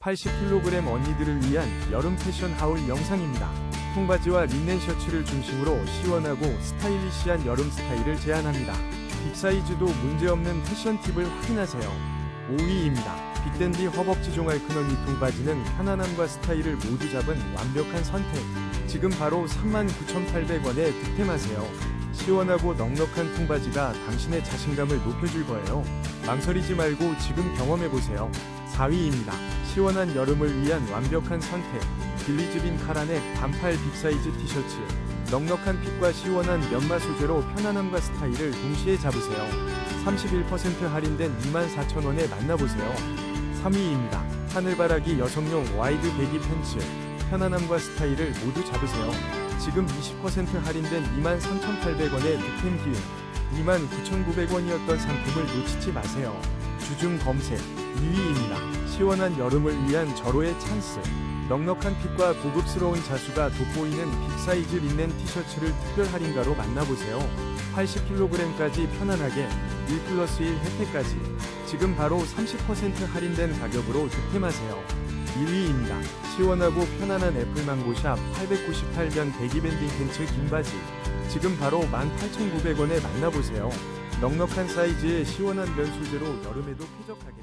80kg 언니들을 위한 여름 패션 하울 영상입니다. 통바지와 린넨 셔츠를 중심으로 시원하고 스타일리시한 여름 스타일을 제안합니다. 빅 사이즈도 문제없는 패션 팁을 확인하세요. 5위입니다. 빅댄디 허벅지 종알 큰 언니 통바지는 편안함과 스타일을 모두 잡은 완벽한 선택. 지금 바로 39,800원에 득템하세요. 시원하고 넉넉한 통바지가 당신의 자신감을 높여줄 거예요. 망설이지 말고 지금 경험해보세요. 4위입니다. 시원한 여름을 위한 완벽한 선택. 빌리즈빈 카라넥 반팔 빅사이즈 티셔츠. 넉넉한 핏과 시원한 연마 소재로 편안함과 스타일을 동시에 잡으세요. 31% 할인된 24,000원에 만나보세요. 3위입니다. 하늘바라기 여성용 와이드 배기 팬츠. 편안함과 스타일을 모두 잡으세요. 지금 20% 할인된 23,800원의 득템 기회. 29,900원이었던 상품을 놓치지 마세요. 주중 검색 2위입니다. 시원한 여름을 위한 절호의 찬스. 넉넉한 핏과 고급스러운 자수가 돋보이는 빅사이즈 린넨 티셔츠를 특별 할인가로 만나보세요. 80kg까지 편안하게 1 플러스 1 혜택까지 지금 바로 30% 할인된 가격으로 득템하세요. 1위입니다. 시원하고 편안한 애플망고샵 898면 배기밴딩 팬츠 긴바지 지금 바로 18,900원에 만나보세요. 넉넉한 사이즈의 시원한 면 소재로 여름에도 쾌적하게